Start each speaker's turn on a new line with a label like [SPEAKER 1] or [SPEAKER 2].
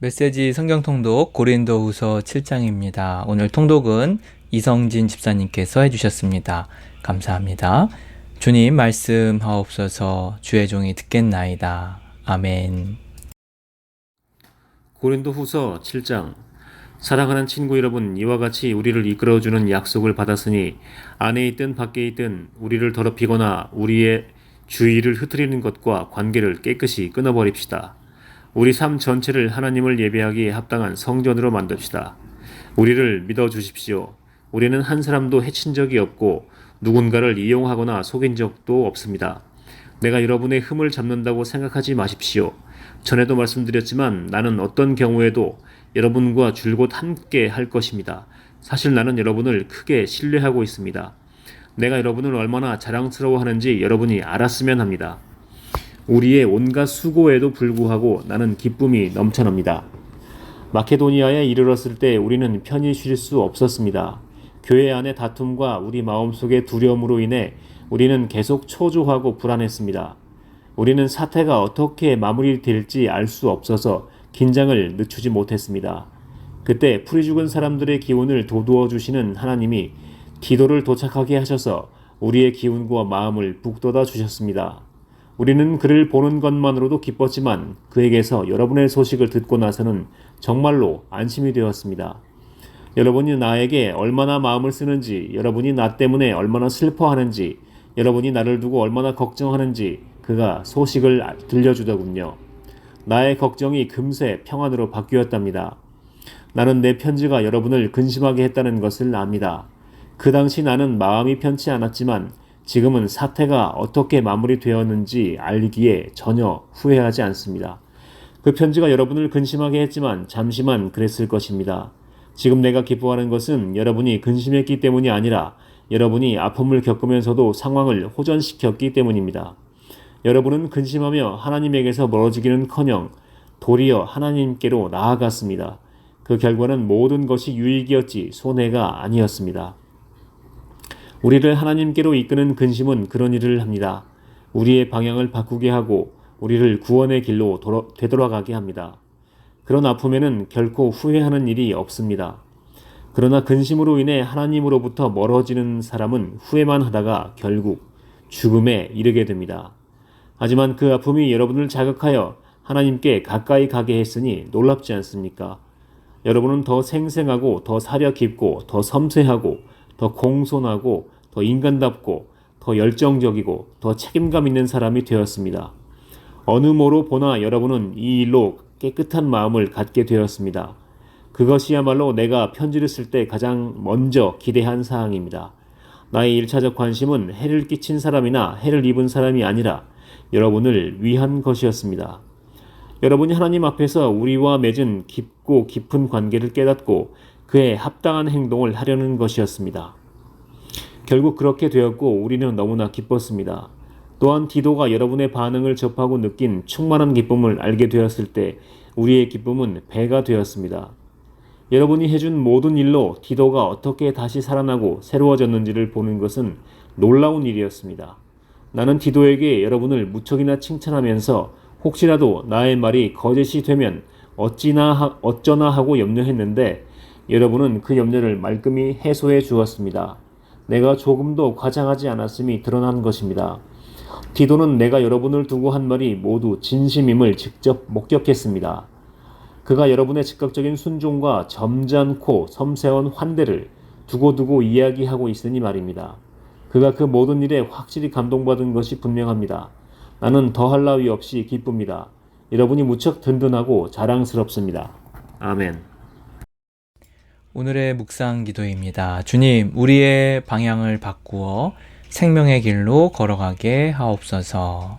[SPEAKER 1] 메시지 성경 통독 고린도 후서 7장입니다. 오늘 통독은 이성진 집사님께서 해주셨습니다. 감사합니다. 주님 말씀 하옵소서 주의 종이 듣겠나이다. 아멘.
[SPEAKER 2] 고린도 후서 7장 사랑하는 친구 여러분 이와 같이 우리를 이끌어주는 약속을 받았으니 안에 있든 밖에 있든 우리를 더럽히거나 우리의 주의를 흐트리는 것과 관계를 깨끗이 끊어버립시다. 우리 삶 전체를 하나님을 예배하기에 합당한 성전으로 만듭시다. 우리를 믿어 주십시오. 우리는 한 사람도 해친 적이 없고 누군가를 이용하거나 속인 적도 없습니다. 내가 여러분의 흠을 잡는다고 생각하지 마십시오. 전에도 말씀드렸지만 나는 어떤 경우에도 여러분과 줄곧 함께 할 것입니다. 사실 나는 여러분을 크게 신뢰하고 있습니다. 내가 여러분을 얼마나 자랑스러워하는지 여러분이 알았으면 합니다. 우리의 온갖 수고에도 불구하고 나는 기쁨이 넘쳐납니다. 마케도니아에 이르렀을 때 우리는 편히 쉴 수 없었습니다. 교회 안의 다툼과 우리 마음속의 두려움으로 인해 우리는 계속 초조하고 불안했습니다. 우리는 사태가 어떻게 마무리될지 알 수 없어서 긴장을 늦추지 못했습니다. 그때 풀이 죽은 사람들의 기운을 돋우어 주시는 하나님이 디도를 도착하게 하셔서 우리의 기운과 마음을 북돋아 주셨습니다. 우리는 그를 보는 것만으로도 기뻤지만 그에게서 여러분의 소식을 듣고 나서는 정말로 안심이 되었습니다. 여러분이 나에게 얼마나 마음을 쓰는지, 여러분이 나 때문에 얼마나 슬퍼하는지, 여러분이 나를 두고 얼마나 걱정하는지 그가 소식을 들려주더군요. 나의 걱정이 금세 평안으로 바뀌었답니다. 나는 내 편지가 여러분을 근심하게 했다는 것을 압니다. 그 당시 나는 마음이 편치 않았지만 지금은 사태가 어떻게 마무리되었는지 알기에 전혀 후회하지 않습니다. 그 편지가 여러분을 근심하게 했지만 잠시만 그랬을 것입니다. 지금 내가 기뻐하는 것은 여러분이 근심했기 때문이 아니라 여러분이 아픔을 겪으면서도 상황을 호전시켰기 때문입니다. 여러분은 근심하며 하나님에게서 멀어지기는 커녕 도리어 하나님께로 나아갔습니다. 그 결과는 모든 것이 유익이었지 손해가 아니었습니다. 우리를 하나님께로 이끄는 근심은 그런 일을 합니다. 우리의 방향을 바꾸게 하고 우리를 구원의 길로 돌아, 되돌아가게 합니다. 그런 아픔에는 결코 후회하는 일이 없습니다. 그러나 근심으로 인해 하나님으로부터 멀어지는 사람은 후회만 하다가 결국 죽음에 이르게 됩니다. 하지만 그 아픔이 여러분을 자극하여 하나님께 가까이 가게 했으니 놀랍지 않습니까? 여러분은 더 생생하고 더 사려 깊고 더 섬세하고 더 공손하고 더 인간답고 더 열정적이고 더 책임감 있는 사람이 되었습니다. 어느 모로 보나 여러분은 이 일로 깨끗한 마음을 갖게 되었습니다. 그것이야말로 내가 편지를 쓸 때 가장 먼저 기대한 사항입니다. 나의 일차적 관심은 해를 끼친 사람이나 해를 입은 사람이 아니라 여러분을 위한 것이었습니다. 여러분이 하나님 앞에서 우리와 맺은 깊고 깊은 관계를 깨닫고 그에 합당한 행동을 하려는 것이었습니다. 결국 그렇게 되었고 우리는 너무나 기뻤습니다. 또한 디도가 여러분의 반응을 접하고 느낀 충만한 기쁨을 알게 되었을 때 우리의 기쁨은 배가 되었습니다. 여러분이 해준 모든 일로 디도가 어떻게 다시 살아나고 새로워졌는지를 보는 것은 놀라운 일이었습니다. 나는 디도에게 여러분을 무척이나 칭찬하면서 혹시라도 나의 말이 거짓이 되면 어찌나 하, 어쩌나 하고 염려했는데 여러분은 그 염려를 말끔히 해소해 주었습니다. 내가 조금도 과장하지 않았음이 드러난 것입니다. 디도는 내가 여러분을 두고 한 말이 모두 진심임을 직접 목격했습니다. 그가 여러분의 즉각적인 순종과 점잖고 섬세한 환대를 두고두고 이야기하고 있으니 말입니다. 그가 그 모든 일에 확실히 감동받은 것이 분명합니다. 나는 더할 나위 없이 기쁩니다. 여러분이 무척 든든하고 자랑스럽습니다. 아멘.
[SPEAKER 1] 오늘의 묵상 기도입니다. 주님, 우리의 방향을 바꾸어 생명의 길로 걸어가게 하옵소서.